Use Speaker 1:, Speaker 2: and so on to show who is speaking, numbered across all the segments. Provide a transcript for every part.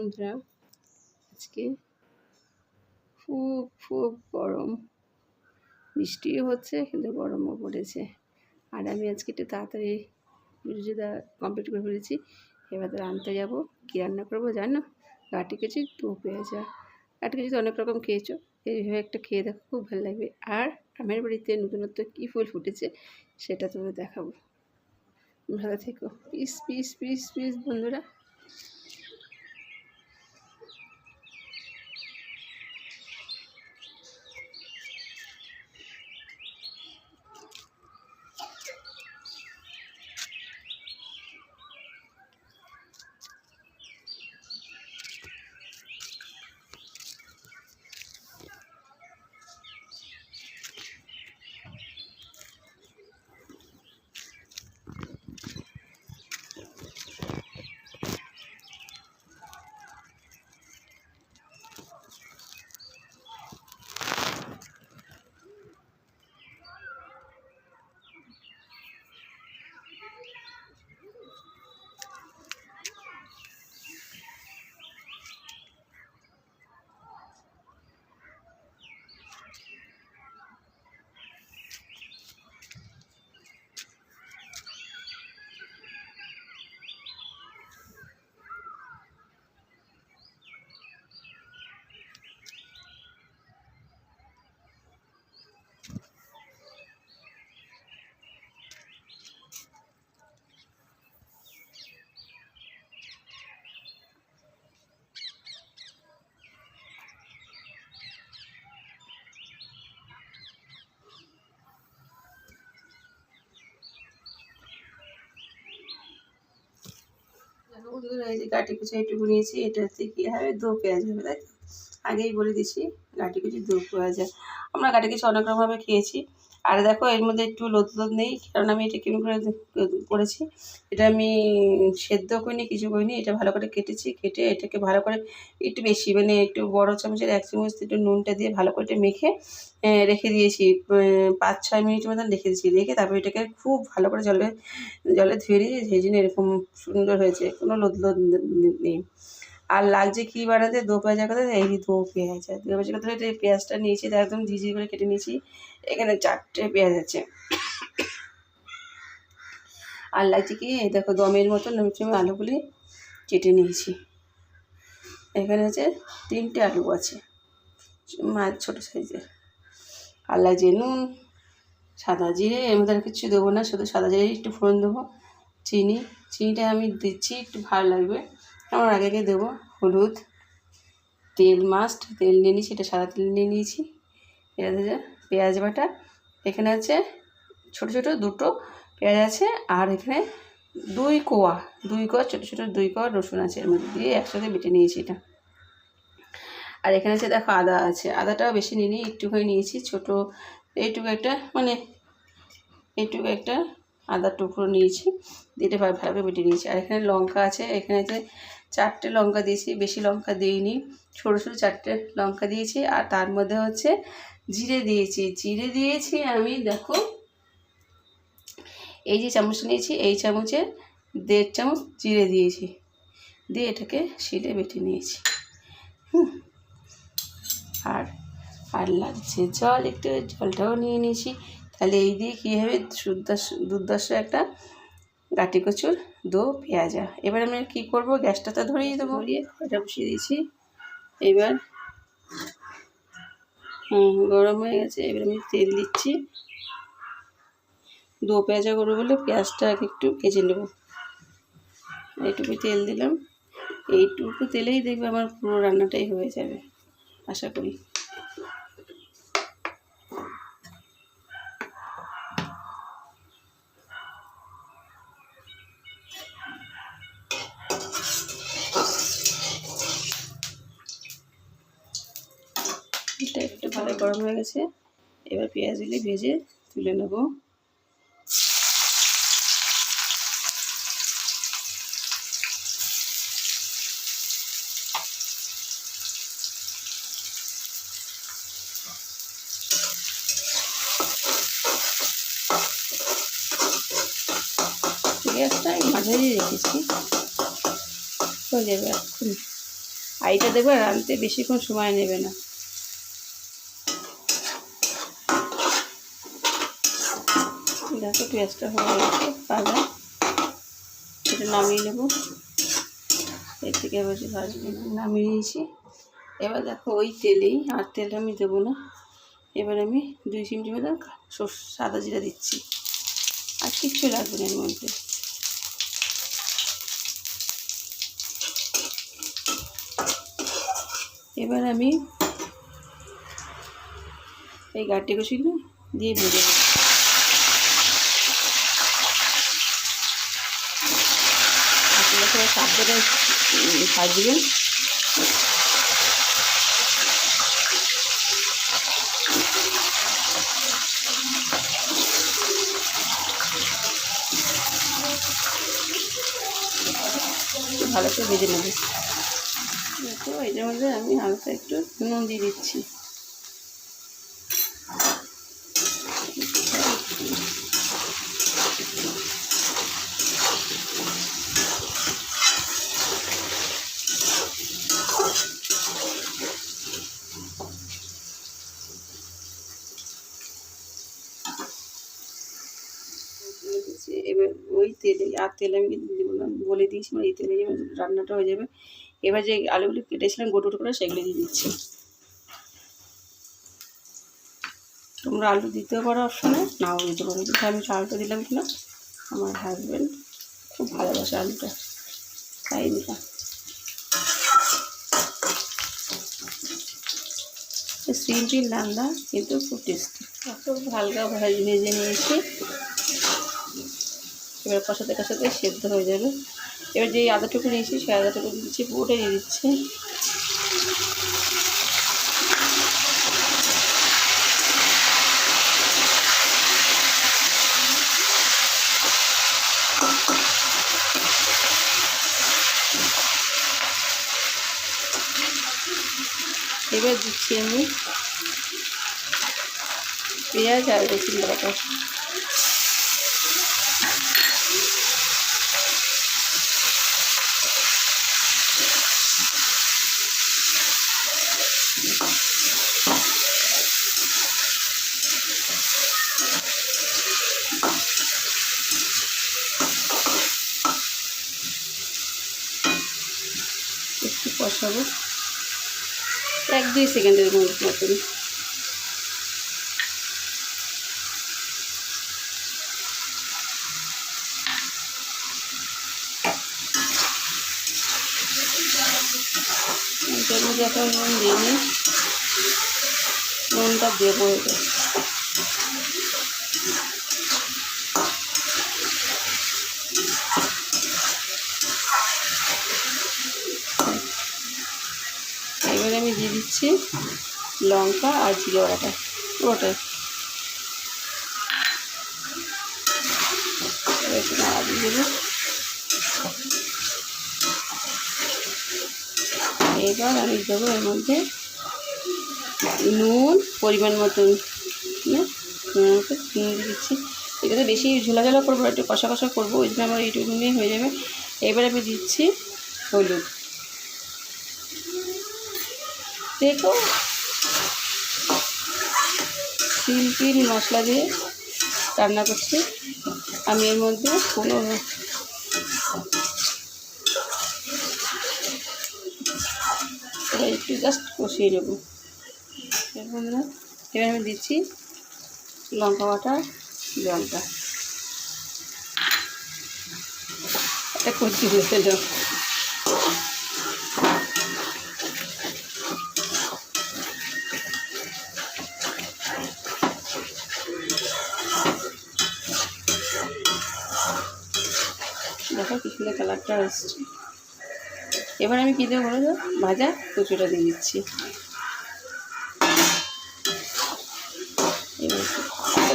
Speaker 1: বন্ধুরা। আজকে খুব খুব গরম। বৃষ্টিও হচ্ছে, কিন্তু গরমও পড়েছে। আর আমি আজকে একটু তাড়াতাড়ি ভিডিওটা কমপ্লিট করে ফেলেছি। এবার তো রান্নতে যাব। কী রান্না করব জানো? গাটি কেছি দু পেঁয়াজা গাটি কেছি অনেক রকম খেয়েছো। এইভাবে একটা খেয়ে দেখো, খুব ভালো লাগবে। আর আমার বাড়িতে নতুনত্ব কী ফুল ফুটেছে, সেটা তোমাদের দেখাবো। ভালো থেকো। পিস পিস পিস পিস বন্ধুরা। বন্ধুরা এই যে গাটি কুচি এইটুকু নিয়েছি এটা হচ্ছে কী হবে দো পেঁয়াজ হবে, তাই আগেই বলে দিছি, গাটি কুচি দো পেঁয়াজ। আমরা গাটি কুচি অনেক রকমভাবে খেয়েছি। আর দেখো, এর মধ্যে একটু লোদ নেই, কারণ আমি এটা কেমন করে করেছি। এটা আমি সেদ্ধ করিনি, কিছু করিনি, এটা ভালো করে কেটেছি, কেটে এটাকে ভালো করে একটু বেশি মানে একটু বড় চামচের এক চামচ একটু নুনটা দিয়ে ভালো করে মেখে রেখে দিয়েছি। পাঁচ, ছয় মিনিট মতন রেখে দিয়েছি। রেখে তারপর এটাকে খুব ভালো করে জলে জলে ধুয়ে দিয়েছি সেই জন্য এরকম সুন্দর হয়েছে, কোনো লোদ লোদ নেই। আর লাগছে কী বানাতে? দো পেঁয়াজের কথা? এই দো পেঁয়াজ। দো পেঁয়াজের কথা এটা পেঁয়াজটা নিয়েছি একদম ঝিঝি করে কেটে নিয়েছি। এখানে চারটে পেঁয়াজ আছে। আর লাগছে কি দেখো দমের মতন আমি আলুগুলি কেটে নিয়েছি। এখানে আছে তিনটে আলু আছে মাছ ছোটো সাইজের। আর লাগছে নুন, সাদা জিরে, এর মধ্যে আর কিছু দেবো না, শুধু সাদা জিরে একটু ফোড়ন দেবো। চিনি, চিনিটা আমি দিচ্ছি, একটু ভালো লাগবে। আমার আগে আগে দেবো হলুদ, তেল মাস্ট তেল নিয়ে নিয়েছি, এটা সাদা তেল নিয়ে নিয়েছি। হচ্ছে পেঁয়াজ বাটা, এখানে আছে ছোটো ছোটো দুটো পেঁয়াজ আছে, আর এখানে দুই কোয়া দুই কোয়া, ছোটো ছোটো দুই কোয়া রসুন আছে, এর মধ্যে দিয়ে একসাথে বেটে নিয়েছি এটা। আর এখানে আছে দেখো আদা আছে, আদাটাও বেশি নিয়ে নিই একটুখানি নিয়েছি, ছোটো, এইটুকু একটা মানে এইটুকু একটা আদার টুকরো নিয়েছি, দিয়ে ভালো করে বেটে নিয়েছি। আর এখানে লঙ্কা আছে, এখানে আছে চারটে লঙ্কা দিয়েছি, বেশি লঙ্কা দিইনি, ছোটো ছোটো চারটে লঙ্কা দিয়েছি, আর তার মধ্যে হচ্ছে জিরে দিয়েছি। জিরে দিয়েছি আমি, দেখো, এই যে চামচ নিয়েছি, এই চামচে দেড় চামচ জিরে দিয়েছি, দিয়ে এটাকে শিলে বেটে নিয়েছি। হুম। আর আর লাগছে জল, একটু জলটাও নিয়ে নিয়েছি। তাহলে এই দিয়ে কী হবে? দুর্দর্শ একটা গাটি কচুর দো পেঁয়াজা। এবার আমি কী করব? গ্যাসটা তো ধরিয়ে দেবো। এটা বসিয়ে দিয়েছি। এবার গরম হয়ে গেছে। এবার আমি তেল দিচ্ছি। দো পেঁয়াজা করব বলে পেঁয়াজটা একটু ভেজে নেব। এইটুকু তেল দিলাম। এইটুকু তেলেই দেখবে আমার পুরো রান্নাটাই হয়ে যাবে আশা করি। এটা একটু ভালো গরম হয়ে গেছে। এবার পেঁয়াজগুলি ভেজে তুলে নেব। গ্যাসটা মাঝারি রেখেছি। হয়ে যাবে এটা দেবো রাঁধতে বেশিক্ষণ সময় নেবে না। দেখো, পেঁয়াজটা হয়ে গেছে ভাজা এটা নামিয়ে নেব। এর থেকে এবার যে ভাজবে নামিয়ে নিয়েছি। এবার দেখো, ওই তেলেই আর তেল আমি দেবো না। এবার আমি দুই চিমটি মতো সাদা জিরা দিচ্ছি। আর কিচ্ছু লাগবে না এর মধ্যে। এবার আমি এই গাঠি কষিগুলো দিয়ে ভেজে নেব। আপনারা সবাই সাবধানে ভাজবেন ভালো করে ভেজে নেবে তো এটার মধ্যে আমি হালকা একটু নুন দিয়ে দিচ্ছি। এবার ওই তেলে আর তেল আমি বলে দিয়েছি এই তেলে রান্নাটা হয়ে যাবে। এবার যে আলুগুলি কেটেছিলাম গোটো করে সেগুলো দিয়ে দিচ্ছি। তোমরা আলু দিতেও পারো অপশনে নাও দিতে পারো। কিন্তু আমি আলুটা দিলাম কিনা। আমার হাজব্যান্ড খুব ভালোবাসে আলুটা, তাই দিলাম। সিম্পল রান্না কিন্তু খুব টেস্টি খুব হালকা ভেজে নিয়েছি। এবার কষাতে কষাতে সেদ্ধ হয়ে যাবে। এবার যেই আদাটুকু নিয়েছি, সেই আদাটুকু দিচ্ছি, পুরোটাই দিয়ে দিচ্ছি। এবার দিচ্ছি আমি পেঁয়াজ আর রসুন বাটা। একটু কষাবো এক দুই সেকেন্ডের মধ্যে মতন এটার মধ্যে এখন নুন দিয়ে নিই নুনটা দেবো এটা এবার আমি দিয়ে দিচ্ছি লঙ্কা আর জিরে বাটাটা পুরোটাই দেবো। এবার আমি দেবো এর মধ্যে নুন, পরিমাণ মতন না নুন দিচ্ছি। এটাতে বেশি ঝোলা ঝোলা করব একটু কষা কষা করব, ওই জন্য আমার এইটুকু নুনে হয়ে যাবে। এবার আমি দিচ্ছি হলুদ। দেখো। সিম্পল মশলা দিয়ে রান্না করছি। আমি এর মধ্যে কোনো একটু জাস্ট কষিয়ে নেব। না এবার আমি দিচ্ছি লঙ্কা বাটা, জলটা। এটা কচি দিয়ে কালারটা আসছে। এবার আমি কী দেবো বলো ভাজা কচুটা দিয়ে দিচ্ছি।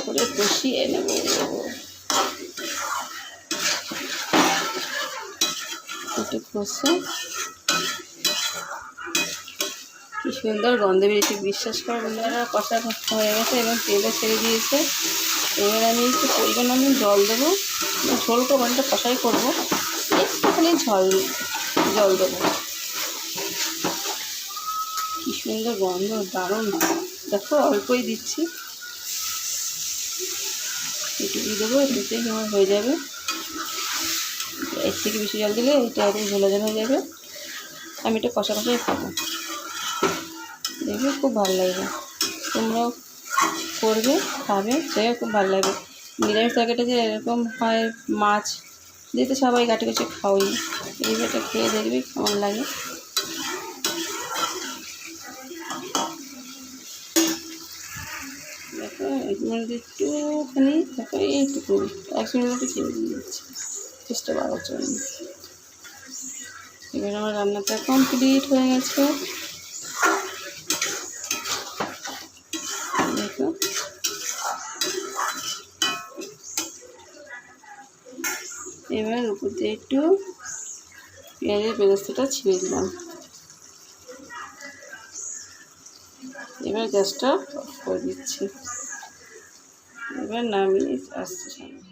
Speaker 1: করে কষিয়ে নেব একটু কষে। কি সুন্দর গন্ধ বেরিয়েছে, বিশ্বাস করে বন্ধুরা, কষা হয়ে গেছে এবং তেলও ছেড়ে দিয়েছে। এবার আমি একটু পরিমাণ আমি জল দেবো। ঝোল করব অনেকটা কষাই করব। একটুখানি ঝল, জল দেবো। সুন্দর গন্ধ, দারুণ। দেখো, অল্পই দিচ্ছি। এটুকু দেবো এটুকুতেই আমার হয়ে যাবে। এর থেকে বেশি জল দিলে এটা একদম ঝোলা ঝোলা হয়ে যাবে। আমি এটা কষা কষাই খাব। দেখবে খুব ভালো লাগবে। তোমরাও করবে, খাবে সেও খুব ভালো লাগবে। নিরামিষ তরকারিটা যে এরকম হয় মাছ দিয়ে তো সবাই কাটে কাটে খাওয়াই এইভাবে খেয়ে দেখবি কেমন লাগে। দেখো এর মধ্যে একটুখানি, দেখো এইটুকু এক মিনিট মতো চিনি দিয়ে দিচ্ছি চেষ্টা বাড়ার জন্য। এবার আমার রান্নাটা কমপ্লিট হয়ে গেছে দেখো এবার উপর দিয়ে একটু পেঁয়াজের বেরেস্তাটা ছিঁড়ে দিলাম। এবার গ্যাসটা অফ করে দিচ্ছি। এবার নামিয়ে আসছে সামনে।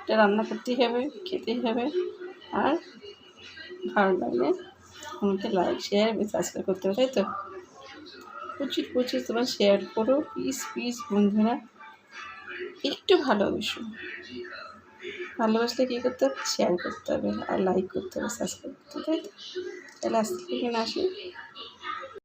Speaker 1: এটা রান্না করতেই হবে খেতেই হবে, আর ভালো লাগলে আমাকে লাইক শেয়ার সাবস্ক্রাইব করতে হবে, তাই তো? প্রচুর প্রচুর তোমার শেয়ার করো প্লিজ প্লিজ বন্ধুরা। একটু ভালোবাসো ভালোবাসলে কী করতে হবে? শেয়ার করতে হবে আর লাইক করতে হবে সাবস্ক্রাইব করতে হবে, তাই তো? তাহলে আজকে এখানে আসি।